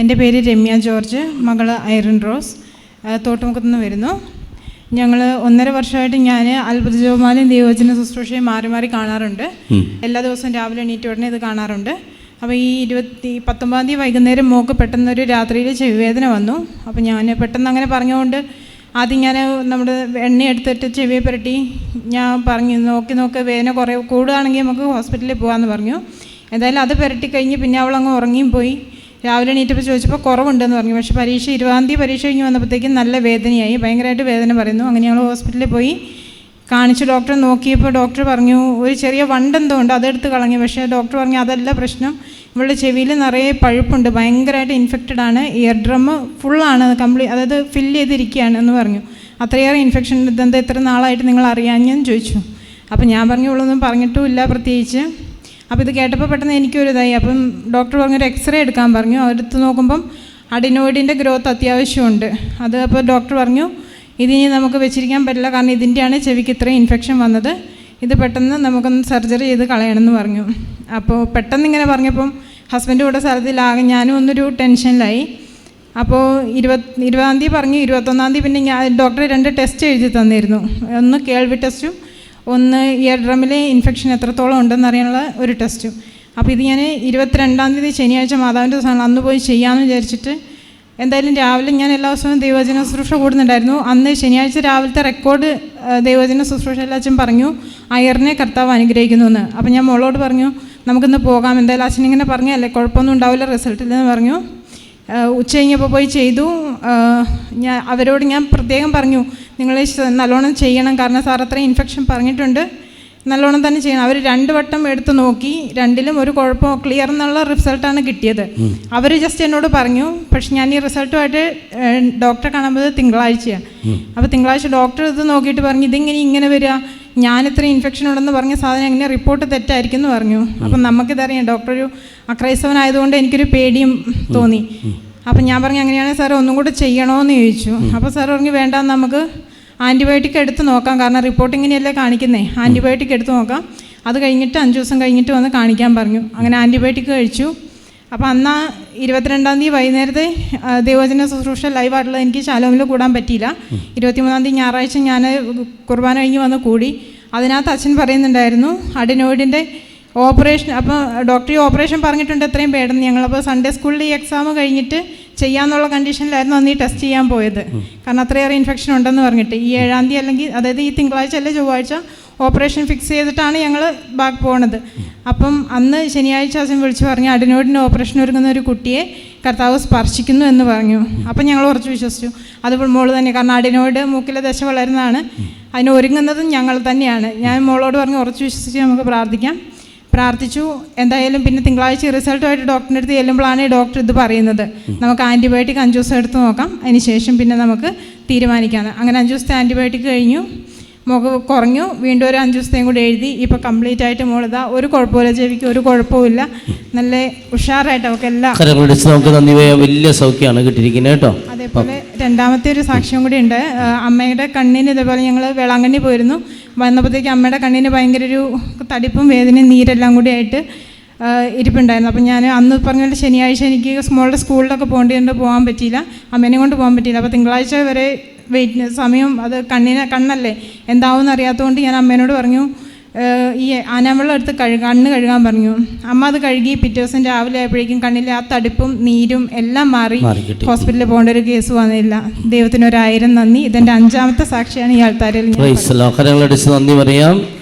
എന്റെ പേര് രമ്യ ജോർജ് മകൾ ഐറിൻ റോസ് തോട്ടുമുഖത്ത് നിന്ന് വരുന്നു. ഞങ്ങൾ ഒന്നര വർഷമായിട്ട് ഞാൻ അത്ഭുത ജോമാലയും ദൈവവചന ശുശ്രൂഷയും മാറി മാറി കാണാറുണ്ട്. എല്ലാ ദിവസവും രാവിലെ എണീറ്റ് ഉടനെ ഇത് കാണാറുണ്ട്. അപ്പോൾ ഈ ഇരുപത്തി പത്തൊമ്പതാം തീയതി വൈകുന്നേരം മോക്ക് പെട്ടെന്നൊരു രാത്രിയിൽ ചെവിവേദന വന്നു. അപ്പോൾ ഞാൻ പെട്ടെന്ന് അങ്ങനെ പറഞ്ഞുകൊണ്ട് ആദ്യം ഞാൻ നമ്മുടെ എണ്ണ എടുത്തിട്ട് ചെവിയെ പുരട്ടി ഞാൻ പറഞ്ഞു നോക്കി നോക്കി വേദന കുറേ കൂടുകയാണെങ്കിൽ നമുക്ക് ഹോസ്പിറ്റലിൽ പോകാമെന്ന് പറഞ്ഞു. എന്തായാലും അത് പുരട്ടി കഴിഞ്ഞ് പിന്നെ അവളങ്ങ് ഉറങ്ങിയും പോയി. രാവിലെ എണീറ്റപ്പോൾ ചോദിച്ചപ്പോൾ കുറവുണ്ടെന്ന് പറഞ്ഞു. പക്ഷേ പരീക്ഷ ഇരുപതാം തീയതി പരീക്ഷ കഴിഞ്ഞ് വന്നപ്പോഴത്തേക്കും നല്ല വേദനയായി. ഭയങ്കരമായിട്ട് വേദന പറയുന്നു. അങ്ങനെ ഞങ്ങൾ ഹോസ്പിറ്റലിൽ പോയി കാണിച്ച്. ഡോക്ടർ നോക്കിയപ്പോൾ ഡോക്ടർ പറഞ്ഞു ഒരു ചെറിയ വണ്ടെന്തോ ഉണ്ട് അതെടുത്ത് കളഞ്ഞു. പക്ഷേ ഡോക്ടർ പറഞ്ഞു അതല്ല പ്രശ്നം. ഇവളുടെ ചെവിയിൽ നിറയെ പഴുപ്പുണ്ട്. ഭയങ്കരമായിട്ട് ഇൻഫെക്റ്റഡ് ആണ്. ഇയർ ഡ്രം ഫുള്ളാണ് കംപ്ലീറ്റ് അതായത് ഫില്ല് ചെയ്തിരിക്കുകയാണ് എന്ന് പറഞ്ഞു. അത്രയേറെ ഇൻഫെക്ഷൻ ഇതെന്താ ഇത്ര നാളായിട്ട് നിങ്ങൾ അറിയാഞ്ഞെന്ന് ചോദിച്ചു. അപ്പോൾ ഞാൻ പറഞ്ഞു ഇവളൊന്നും പറഞ്ഞിട്ടുമില്ല പ്രത്യേകിച്ച്. അപ്പോൾ ഇത് കേട്ടപ്പോൾ പെട്ടെന്ന് എനിക്കൊരു ഇതായി അപ്പം ഡോക്ടർ പറഞ്ഞൊരു എക്സ്റേ എടുക്കാൻ പറഞ്ഞു. അതെടുത്ത് നോക്കുമ്പം അഡിനോയിഡിന്റെ ഗ്രോത്ത് അത്യാവശ്യമുണ്ട്. അത് അപ്പോൾ ഡോക്ടർ പറഞ്ഞു ഇതിനി നമുക്ക് വെച്ചിരിക്കാൻ പറ്റില്ല. കാരണം ഇതിന്റെയാണ് ചെവിക്ക് ഇത്രയും ഇൻഫെക്ഷൻ വന്നത്. ഇത് പെട്ടെന്ന് നമുക്കൊന്ന് സർജറി ചെയ്ത് കളയണമെന്ന് പറഞ്ഞു. അപ്പോൾ പെട്ടെന്ന് ഇങ്ങനെ പറഞ്ഞപ്പം ഹസ്ബൻഡ് കൂടെ സ്ഥലത്തിലാകെ ഞാനും ഒന്നൊരു ടെൻഷനിലായി. അപ്പോൾ ഇരുപത് ഇരുപതാം തീയതി പറഞ്ഞു ഇരുപത്തൊന്നാം തീയതി പിന്നെ ഞാൻ ഡോക്ടർ രണ്ട് ടെസ്റ്റ് എഴുതി തന്നിരുന്നു. ഒന്ന് കേൾവി ടെസ്റ്റും ഒന്ന് ഇയർ ഡ്രമ്മിലെ ഇൻഫെക്ഷൻ എത്രത്തോളം ഉണ്ടെന്ന് അറിയാനുള്ള ഒരു ടെസ്റ്റും അപ്പോൾ ഇത് ഞാൻ ഇരുപത്തിരണ്ടാം തീയതി ശനിയാഴ്ച മാതാവിന്റെ ദിവസമാണ് അന്ന് പോയി ചെയ്യാമെന്ന് വിചാരിച്ചിട്ട് എന്തായാലും രാവിലെ ഞാൻ എല്ലാ ദിവസവും ദൈവജന ശുശ്രൂഷ കൂടുന്നുണ്ടായിരുന്നു. അന്ന് ശനിയാഴ്ച രാവിലത്തെ റെക്കോർഡ് ദൈവജന ശുശ്രൂഷ അച്ഛൻ പറഞ്ഞു അയറിനെ കർത്താവ് അനുഗ്രഹിക്കുന്നു എന്ന് അപ്പം ഞാൻ മോളോട് പറഞ്ഞു നമുക്കിന്ന് പോകാം എന്തായാലും അച്ഛൻ ഇങ്ങനെ പറഞ്ഞല്ലേ കുഴപ്പമൊന്നും ഉണ്ടാവില്ല റിസൾട്ടില്ലെന്ന് പറഞ്ഞു. ഉച്ച കഴിഞ്ഞപ്പോൾ പോയി ചെയ്തു. ഞാൻ അവരോട് ഞാൻ പ്രത്യേകം പറഞ്ഞു നിങ്ങൾ നല്ലോണം ചെയ്യണം. കാരണം സാർ അത്രയും ഇൻഫെക്ഷൻ പറഞ്ഞിട്ടുണ്ട്. നല്ലോണം തന്നെ ചെയ്യണം. അവർ രണ്ട് വട്ടം എടുത്ത് നോക്കി. രണ്ടിലും ഒരു കുഴപ്പമോ ക്ലിയർ എന്നുള്ള റിസൾട്ടാണ് കിട്ടിയത്. അവർ ജസ്റ്റ് എന്നോട് പറഞ്ഞു പക്ഷെ ഞാൻ ഈ റിസൾട്ടുമായിട്ട് ഡോക്ടറെ കാണുമ്പോൾ തിങ്കളാഴ്ചയാണ്. അപ്പോൾ തിങ്കളാഴ്ച ഡോക്ടർ ഇത് നോക്കിയിട്ട് പറഞ്ഞു ഇതിങ്ങനെ ഇങ്ങനെ വരിക ഞാൻ ഇൻഫെക്ഷൻ ഉണ്ടെന്ന് പറഞ്ഞ സാധനം എങ്ങനെ റിപ്പോർട്ട് തെറ്റായിരിക്കും എന്ന് പറഞ്ഞു. അപ്പം നമുക്കിതറിയാം ഡോക്ടർ ഒരു അക്രൈസ്തവനായതുകൊണ്ട് എനിക്കൊരു പേടിയും തോന്നി. അപ്പം ഞാൻ പറഞ്ഞു അങ്ങനെയാണെങ്കിൽ സാർ ഒന്നും കൂടെ ചെയ്യണമെന്ന് ചോദിച്ചു. അപ്പോൾ സാർ പറഞ്ഞു വേണ്ട നമുക്ക് ആന്റിബയോട്ടിക് എടുത്ത് നോക്കാം. കാരണം റിപ്പോർട്ട് ഇങ്ങനെയല്ലേ കാണിക്കുന്നേ. ആന്റിബയോട്ടിക് എടുത്ത് നോക്കാം. അത് കഴിഞ്ഞിട്ട് അഞ്ച് ദിവസം കഴിഞ്ഞിട്ട് വന്ന് കാണിക്കാൻ പറഞ്ഞു. അങ്ങനെ ആന്റിബയോട്ടിക് കഴിച്ചു. അപ്പോൾ അന്ന് ഇരുപത്തിരണ്ടാം തീയതി വൈകുന്നേരത്തെ ദേവചന ശുശ്രൂഷ ശുശ്രൂഷ ലൈവായിട്ടുള്ളത് എനിക്ക് ശാലോമിൽ കൂടാൻ പറ്റിയില്ല. ഇരുപത്തിമൂന്നാം തീയതി ഞായറാഴ്ച ഞാൻ കുർബാന കഴിഞ്ഞ് വന്ന് കൂടി. അതിനകത്ത് അച്ഛൻ പറയുന്നുണ്ടായിരുന്നു അഡിനോയിഡിന്റെ ഓപ്പറേഷൻ അപ്പോൾ ഡോക്ടർ ഈ ഓപ്പറേഷൻ പറഞ്ഞിട്ടുണ്ട് എത്രയും പേടെന്ന് ഞങ്ങളപ്പോൾ സൺഡേ സ്കൂളിൽ ഈ എക്സാം കഴിഞ്ഞിട്ട് ചെയ്യാമെന്നുള്ള കണ്ടീഷനിലായിരുന്നു അന്ന് ഈ ടെസ്റ്റ് ചെയ്യാൻ പോയത്. കാരണം അത്രയേറെ ഇൻഫെക്ഷൻ ഉണ്ടെന്ന് പറഞ്ഞിട്ട്. ഈ ഏഴാം തീയതി അല്ലെങ്കിൽ അതായത് ഈ തിങ്കളാഴ്ച അല്ലെ ചൊവ്വാഴ്ച ഓപ്പറേഷൻ ഫിക്സ് ചെയ്തിട്ടാണ് ഞങ്ങൾ ബാക്ക് പോണത്. അപ്പം അന്ന് ശനിയാഴ്ച ദിവസം വിളിച്ചു പറഞ്ഞു അടിനോടിന്റെ ഓപ്പറേഷൻ ഒരുങ്ങുന്ന ഒരു കുട്ടിയെ കർത്താവ് സ്പർശിക്കുന്നു എന്ന് പറഞ്ഞു. അപ്പം ഞങ്ങൾ കുറച്ച് വിശ്വസിച്ചു. അത് മോൾ തന്നെ കാരണം അഡിനോയിഡ് മൂക്കിലെ ദശ വളരുന്നതാണ്. അതിന് ഒരുങ്ങുന്നതും ഞങ്ങൾ തന്നെയാണ്. ഞാൻ മോളോട് പറഞ്ഞു കുറച്ച് വിശ്വസിച്ച് നമുക്ക് പ്രാർത്ഥിക്കാം. പ്രാർത്ഥിച്ചു. എന്തായാലും പിന്നെ തിങ്കളാഴ്ച റിസൾട്ടുമായിട്ട് ഡോക്ടറിന്റെ അടുത്ത് ചെല്ലുമ്പോഴാണ് ഡോക്ടർ ഇത് പറയുന്നത്. നമുക്ക് ആന്റിബയോട്ടിക് അഞ്ച് ദിവസം എടുത്ത് നോക്കാം. അതിന് ശേഷം പിന്നെ നമുക്ക് തീരുമാനിക്കാം. അങ്ങനെ അഞ്ച് ദിവസത്തെ ആന്റിബയോട്ടിക് കഴിഞ്ഞു. മുഖം കുറഞ്ഞു. വീണ്ടും ഒരു അഞ്ച് ദിവസത്തെയും കൂടി എഴുതി. ഇപ്പോൾ കംപ്ലീറ്റ് ആയിട്ട് മോളിതാ ഒരു കുഴപ്പമില്ല ചെവിക്ക് ഒരു കുഴപ്പമില്ല നല്ല ഉഷാറായിട്ട് അവൾക്ക് എല്ലാം നമുക്ക് നന്ദി വലിയ സൗഖ്യമാണ് കിട്ടിയിരിക്കുന്നത് കേട്ടോ. അതേപോലെ രണ്ടാമത്തെ ഒരു സാക്ഷ്യം കൂടി ഉണ്ട്. അമ്മയുടെ കണ്ണിന് ഇതേപോലെ ഞങ്ങൾ വേളാങ്കണ്ണി പോയിരുന്നു. വന്നപ്പോഴത്തേക്ക് അമ്മയുടെ കണ്ണിന് ഭയങ്കര ഒരു തടിപ്പും വേദനയും നീരെല്ലാം കൂടി ആയിട്ട് ഇരിപ്പുണ്ടായിരുന്നു. അപ്പം ഞാൻ അന്ന് പറഞ്ഞ പോലെ ശനിയാഴ്ച എനിക്ക് മോളുടെ സ്കൂളിലൊക്കെ പോകേണ്ടതുകൊണ്ട് പോകാൻ പറ്റിയില്ല. അമ്മേനെ കൊണ്ട് പോകാൻ പറ്റിയില്ല. അപ്പോൾ തിങ്കളാഴ്ച വരെ വെയിറ്റ് സമയം അത് കണ്ണിനെ കണ്ണല്ലേ? എന്താവും അറിയാത്തതുകൊണ്ട് ഞാൻ അമ്മേനോട് പറഞ്ഞു ഈ ആനാവെള്ളം എടുത്ത് കഴുക കണ്ണ് കഴുകാൻ പറഞ്ഞു. അമ്മ അത് കഴുകി പിറ്റേ ദിവസം രാവിലെ ആയപ്പോഴേക്കും കണ്ണിലെ ആ തടുപ്പും നീരും എല്ലാം മാറി ഹോസ്പിറ്റലിൽ പോകേണ്ട ഒരു കേസ് വന്നില്ല. ദൈവത്തിന് ഒരായിരം നന്ദി. ഇതെന്റെ അഞ്ചാമത്തെ സാക്ഷിയാണ് ഈ ആൾക്കാരിൽ നന്ദി പറയാം.